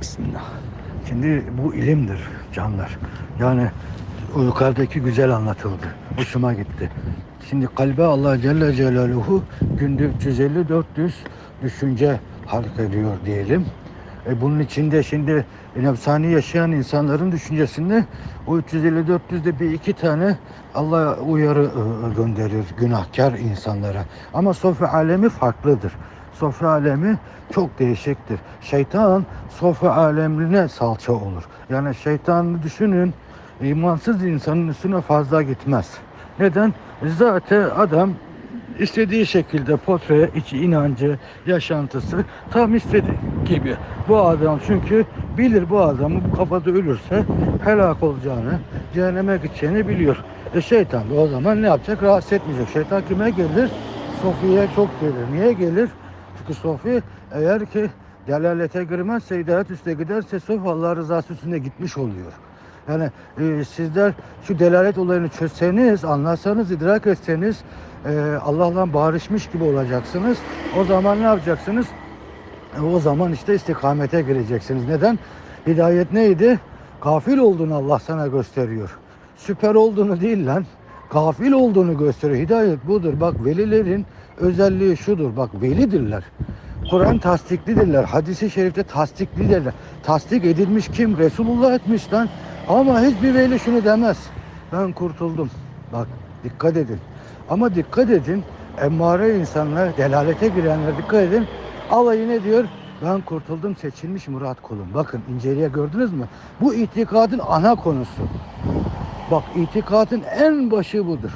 Bismillah. Şimdi bu ilimdir canlar. Yani o yukarıdaki güzel anlatıldı. Hoşuma gitti. Şimdi kalbe Allah Celle Celaluhu günde 350-400 düşünce halk ediyor diyelim. E bunun içinde şimdi nefsani yaşayan insanların düşüncesinde o 350-400'de bir iki tane Allah uyarı e, gönderir günahkar insanlara. Ama sofra alemi farklıdır. Sofra alemi çok değişiktir. Şeytan sofra alemine salça olur. Yani şeytanı düşünün imansız insanın üstüne fazla gitmez. Neden? Zaten adam istediği şekilde portreye içi inancı, yaşantısı tam istediği gibi. Bu adam çünkü bilir bu adamı bu kafada ölürse helak olacağını, cehenneme gideceğini biliyor. E şeytan da o zaman ne yapacak? Rahatsız etmeyecek. Şeytan kime gelir? Sofi'ye çok gelir. Niye gelir? Çünkü Sofi eğer ki delalete girmezse, hidayet üstüne giderse Sofi Allah rızası üstünde gitmiş oluyor. Yani e, sizler şu delalet olayını çözseniz, anlarsanız, idrak etseniz e, Allah'la barışmış gibi olacaksınız. O zaman ne yapacaksınız? E, o zaman işte istikamete gireceksiniz. Neden? Hidayet neydi? Gafil olduğunu Allah sana gösteriyor. Süper olduğunu değil lan. Gafil olduğunu gösteriyor. Hidayet budur. Bak velilerin özelliği şudur. Bak velidirler. Kur'an tasdiklidirler. Hadisi şerifte tasdiklidirler. Tasdik edilmiş kim? Resulullah etmiş lan. Ama hiçbir veli şunu demez. Ben kurtuldum. Bak dikkat edin. Ama dikkat edin. Emmare insanlar, delalete girenler dikkat edin. Alayı ne diyor? Ben kurtuldum seçilmiş Murat kulum. Bakın inceliğe gördünüz mü? Bu itikadın ana konusu. Bak itikadın en başı budur.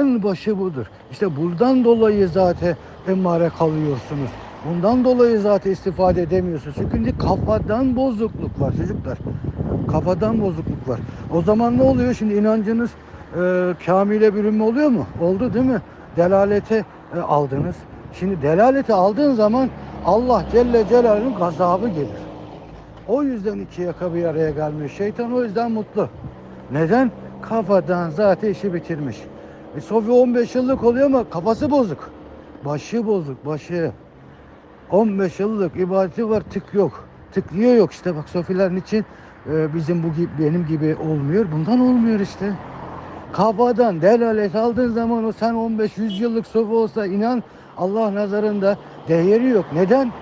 En başı budur. İşte buradan dolayı zaten emmare kalıyorsunuz. Bundan dolayı zaten istifade edemiyorsunuz. Çünkü kafadan bozukluk var çocuklar. Kafadan bozukluk var. O zaman ne oluyor? Şimdi inancınız e, kamile bürünme oluyor mu? Oldu değil mi? Delalete e, aldınız. Şimdi delalete aldığın zaman Allah Celle Celaluhu'nun gazabı gelir. O yüzden iki yaka bir araya gelmiş. Şeytan o yüzden mutlu. Neden? Kafadan zaten işi bitirmiş. E, Sofi 15 yıllık oluyor ama kafası bozuk. Başı bozuk, başı. 15 yıllık ibadeti var, tık yok. Tık niye yok işte bak Sofilerin için e, bizim bu gibi, benim gibi olmuyor. Bundan olmuyor işte. Kafadan delalet aldığın zaman o sen 15-100 yıllık Sofi olsa inan Allah nazarında değeri yok. Neden?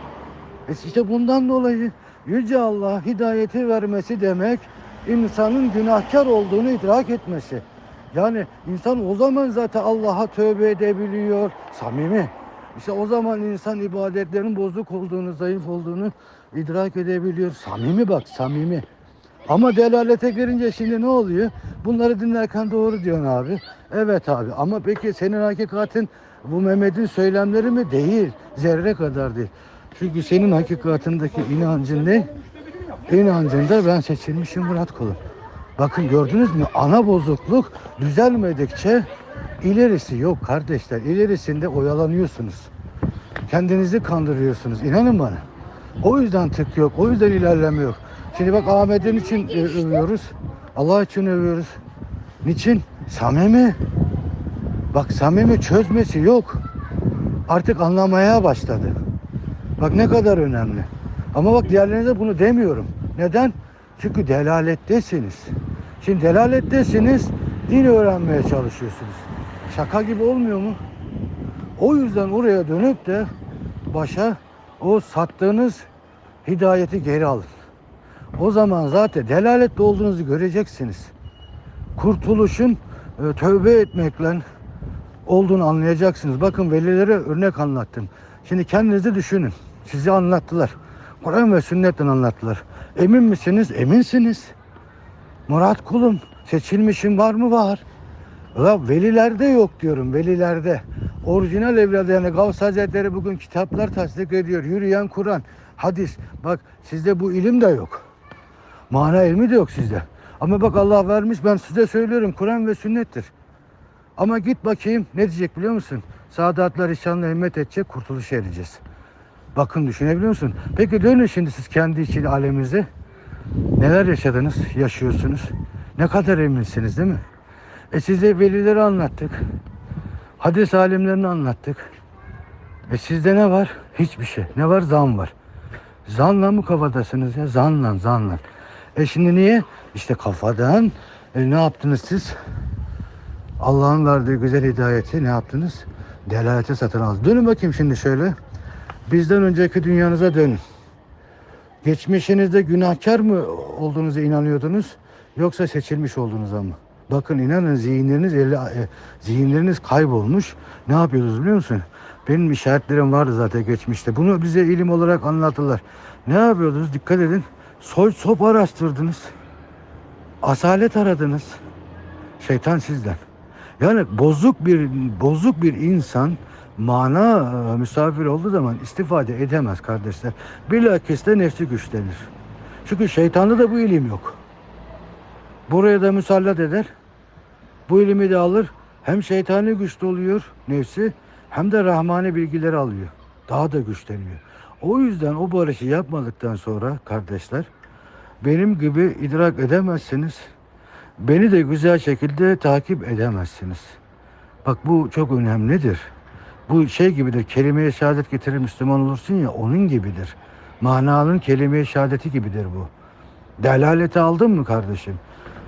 E işte bundan dolayı Yüce Allah hidayeti vermesi demek insanın günahkar olduğunu idrak etmesi. Yani insan o zaman zaten Allah'a tövbe edebiliyor. Samimi. İşte o zaman insan ibadetlerin bozuk olduğunu, zayıf olduğunu idrak edebiliyor. Samimi bak, samimi. Ama delalete girince şimdi ne oluyor? Bunları dinlerken doğru diyorsun abi. Evet abi ama peki senin hakikatin bu Mehmet'in söylemleri mi? Değil. Zerre kadar değil. Çünkü senin hakikatindeki inancın ne? İnancında ben seçilmişim Murat kulum. Bakın gördünüz mü? Ana bozukluk düzelmedikçe ilerisi yok kardeşler. İlerisinde oyalanıyorsunuz. Kendinizi kandırıyorsunuz. İnanın bana. O yüzden tık yok. O yüzden ilerleme yok. Şimdi bak Ahmet'in için e, övüyoruz. Allah için övüyoruz. Niçin? Samimi. Bak samimi çözmesi yok. Artık anlamaya başladı. Bak ne kadar önemli. Ama bak diğerlerinize bunu demiyorum. Neden? Çünkü delalettesiniz. Şimdi delalettesiniz, din öğrenmeye çalışıyorsunuz. Şaka gibi olmuyor mu? O yüzden oraya dönüp de başa o sattığınız hidayeti geri alın. O zaman zaten delalette olduğunuzu göreceksiniz. Kurtuluşun e, tövbe etmekle olduğunu anlayacaksınız. Bakın velilere örnek anlattım. Şimdi kendinizi düşünün. Sizi anlattılar. Kur'an ve sünnetten anlattılar. Emin misiniz? Eminsiniz. Murat kulum seçilmişim var mı? Var. La velilerde yok diyorum velilerde. Orijinal evladı yani Gavs Hazretleri bugün kitaplar tasdik ediyor. Yürüyen Kur'an, hadis. Bak sizde bu ilim de yok. Mana ilmi de yok sizde. Ama bak Allah vermiş ben size söylüyorum Kur'an ve sünnettir. Ama git bakayım ne diyecek biliyor musun? Sadatlar inşallah himmet edecek kurtuluş ereceğiz. Bakın düşünebiliyor musun? Peki dönün şimdi siz kendi için aleminize. Neler yaşadınız, yaşıyorsunuz? Ne kadar eminsiniz değil mi? E size velileri anlattık. Hadis alimlerini anlattık. E sizde ne var? Hiçbir şey. Ne var? Zam var. Zanla mı kafadasınız ya? Zanla, zanla. E şimdi niye? İşte kafadan e, ne yaptınız siz? Allah'ın verdiği güzel hidayeti ne yaptınız? Delalete satın aldınız. Dönün bakayım şimdi şöyle. Bizden önceki dünyanıza dönün. Geçmişinizde günahkar mı olduğunuza inanıyordunuz? Yoksa seçilmiş olduğunuza mı? Bakın inanın zihinleriniz eli- e, zihinleriniz kaybolmuş. Ne yapıyordunuz biliyor musun? Benim işaretlerim vardı zaten geçmişte. Bunu bize ilim olarak anlatırlar. Ne yapıyordunuz? Dikkat edin. Soy sop araştırdınız. Asalet aradınız. Şeytan sizden. Yani bozuk bir bozuk bir insan mana e, misafir olduğu zaman istifade edemez kardeşler. Bilakis de nefsi güçlenir. Çünkü şeytanda da bu ilim yok. Buraya da musallat eder. Bu ilimi de alır. Hem şeytani güçlü oluyor nefsi hem de rahmani bilgileri alıyor. Daha da güçleniyor. O yüzden o barışı yapmadıktan sonra kardeşler benim gibi idrak edemezsiniz. Beni de güzel şekilde takip edemezsiniz. Bak bu çok önemlidir. Bu şey gibidir. Kelime-i şehadet getirir Müslüman olursun ya onun gibidir. Mananın kelime-i şehadeti gibidir bu. Delaleti aldın mı kardeşim?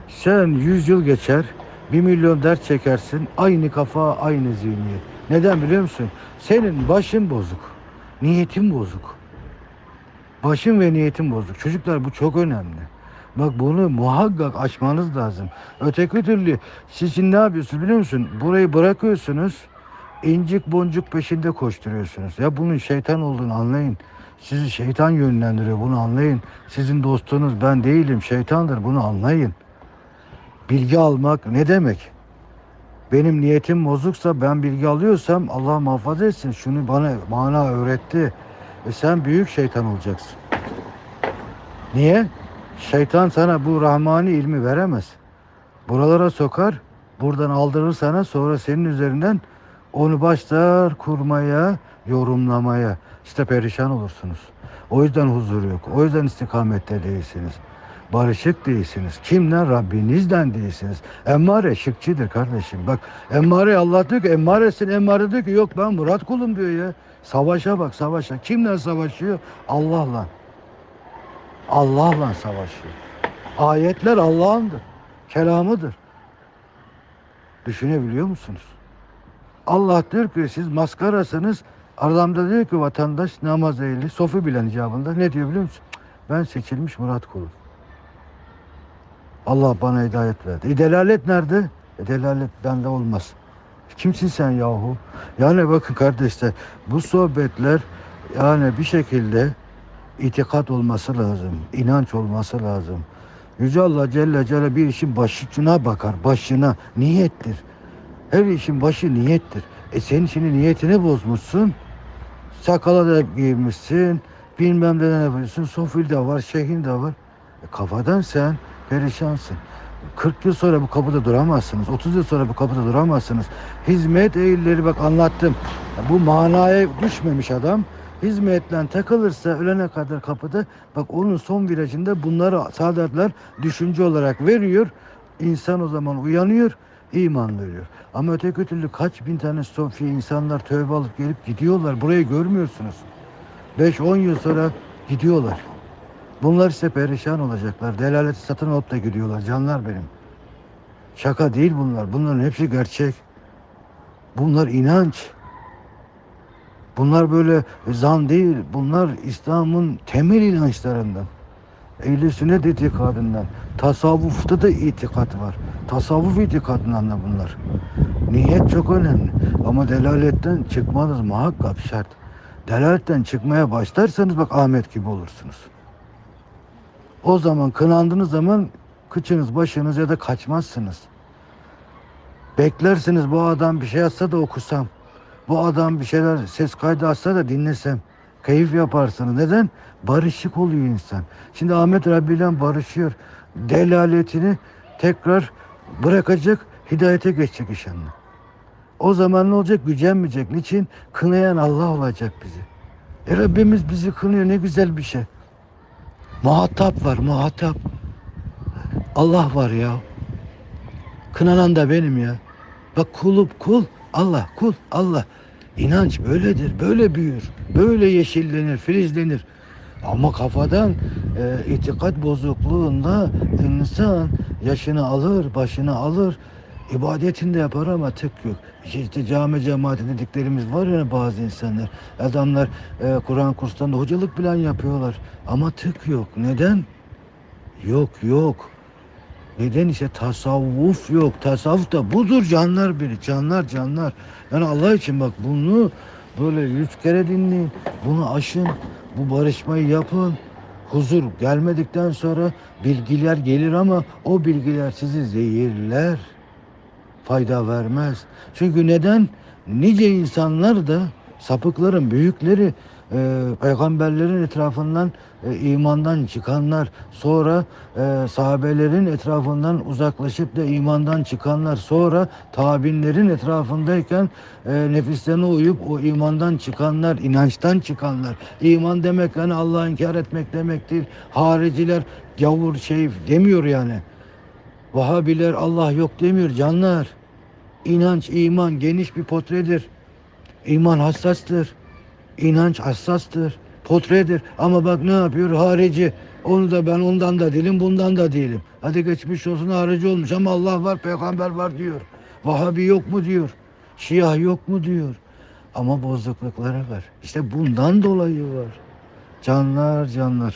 Sen yüz yıl geçer, bir milyon dert çekersin. Aynı kafa, aynı zihniyet. Neden biliyor musun? Senin başın bozuk. Niyetin bozuk. Başın ve niyetin bozuk. Çocuklar bu çok önemli. Bak bunu muhakkak açmanız lazım. Öteki türlü siz şimdi ne yapıyorsunuz biliyor musun? Burayı bırakıyorsunuz. İncik boncuk peşinde koşturuyorsunuz. Ya bunun şeytan olduğunu anlayın. Sizi şeytan yönlendiriyor bunu anlayın. Sizin dostunuz ben değilim şeytandır bunu anlayın. Bilgi almak ne demek? Benim niyetim bozuksa ben bilgi alıyorsam Allah muhafaza etsin. Şunu bana mana öğretti. E sen büyük şeytan olacaksın. Niye? Şeytan sana bu rahmani ilmi veremez. Buralara sokar, buradan aldırır sana sonra senin üzerinden onu başlar kurmaya, yorumlamaya. İşte perişan olursunuz. O yüzden huzur yok. O yüzden istikamette değilsiniz. Barışık değilsiniz. Kimden? Rabbinizden değilsiniz. Emmare şıkçıdır kardeşim. Bak emmare Allah diyor ki emmaresin emmare diyor ki yok ben Murat kulum diyor ya. Savaşa bak savaşa. Kimle savaşıyor? Allah'la. Allah'la savaşıyor. Ayetler Allah'ındır. Kelamıdır. Düşünebiliyor musunuz? Allah diyor ki siz maskarasınız. Adamda diyor ki vatandaş namaz ehli, sofi bilen icabında. Ne diyor biliyor musun? Ben seçilmiş Murat kulum. Allah bana hidayet verdi. E delalet nerede? E delalet bende olmaz. Kimsin sen yahu? Yani bakın kardeşler bu sohbetler yani bir şekilde itikat olması lazım. inanç olması lazım. Yüce Allah Celle Celle bir işin başına bakar. Başına. Niyettir. Her işin başı niyettir. E senin şimdi niyetini bozmuşsun. Sakala da giymişsin. Bilmem ne yapıyorsun. Sofil de var, şeyhin de var. E kafadan sen perişansın. 40 yıl sonra bu kapıda duramazsınız. 30 yıl sonra bu kapıda duramazsınız. Hizmet eğilleri bak anlattım. Bu manaya düşmemiş adam. Hizmetle takılırsa ölene kadar kapıda bak onun son virajında bunları saadetler düşünce olarak veriyor. İnsan o zaman uyanıyor, iman veriyor. Ama öteki türlü kaç bin tane sofi insanlar tövbe alıp gelip gidiyorlar. Burayı görmüyorsunuz. 5-10 yıl sonra gidiyorlar. Bunlar ise perişan olacaklar. Delaleti satın alıp da gidiyorlar. Canlar benim. Şaka değil bunlar. Bunların hepsi gerçek. Bunlar inanç. Bunlar böyle zan değil. Bunlar İslam'ın temel inançlarından. Ehl-i sünnet itikadından. Tasavvufta da itikat var. Tasavvuf itikadından da bunlar. Niyet çok önemli. Ama delaletten çıkmanız muhakkak şart. Delaletten çıkmaya başlarsanız bak Ahmet gibi olursunuz. O zaman kınandığınız zaman kıçınız başınız ya da kaçmazsınız. Beklersiniz bu adam bir şey atsa da okusam. Bu adam bir şeyler ses kaydı atsa da dinlesem. Keyif yaparsınız. Neden? Barışık oluyor insan. Şimdi Ahmet Rabbi ile barışıyor. Delaletini tekrar bırakacak, hidayete geçecek inşallah. O zaman ne olacak? Gücenmeyecek. Niçin? Kınayan Allah olacak bizi. E Rabbimiz bizi kınıyor. Ne güzel bir şey. Muhatap var, muhatap. Allah var ya. Kınanan da benim ya. Bak kulup kul, Allah, kul, Allah. İnanç böyledir, böyle büyür, böyle yeşillenir, filizlenir. Ama kafadan e, itikat bozukluğunda insan yaşını alır, başını alır. ibadetini de yapar ama tık yok. İşte, cami cemaati dediklerimiz var ya bazı insanlar. Adamlar e, Kur'an kurslarında hocalık falan yapıyorlar. Ama tık yok. Neden? Yok yok. Neden işte tasavvuf yok. Tasavvuf da budur canlar biri. Canlar canlar. Yani Allah için bak bunu böyle yüz kere dinleyin. Bunu aşın. Bu barışmayı yapın. Huzur gelmedikten sonra bilgiler gelir ama o bilgiler sizi zehirler. Fayda vermez. Çünkü neden? Nice insanlar da sapıkların büyükleri e, peygamberlerin etrafından e, imandan çıkanlar sonra e, sahabelerin etrafından uzaklaşıp da imandan çıkanlar sonra tabinlerin etrafındayken e, nefislerine uyup o imandan çıkanlar inançtan çıkanlar iman demek yani Allah'ı inkar etmek demek değil hariciler gavur şey demiyor yani Vahabiler Allah yok demiyor canlar İnanç, iman geniş bir potredir. İman hassastır. İnanç hassastır. Potredir. Ama bak ne yapıyor? Harici. Onu da ben ondan da değilim, bundan da değilim. Hadi geçmiş olsun harici olmuş ama Allah var, peygamber var diyor. Vahabi yok mu diyor. Şia yok mu diyor. Ama bozuklukları var. İşte bundan dolayı var. Canlar canlar.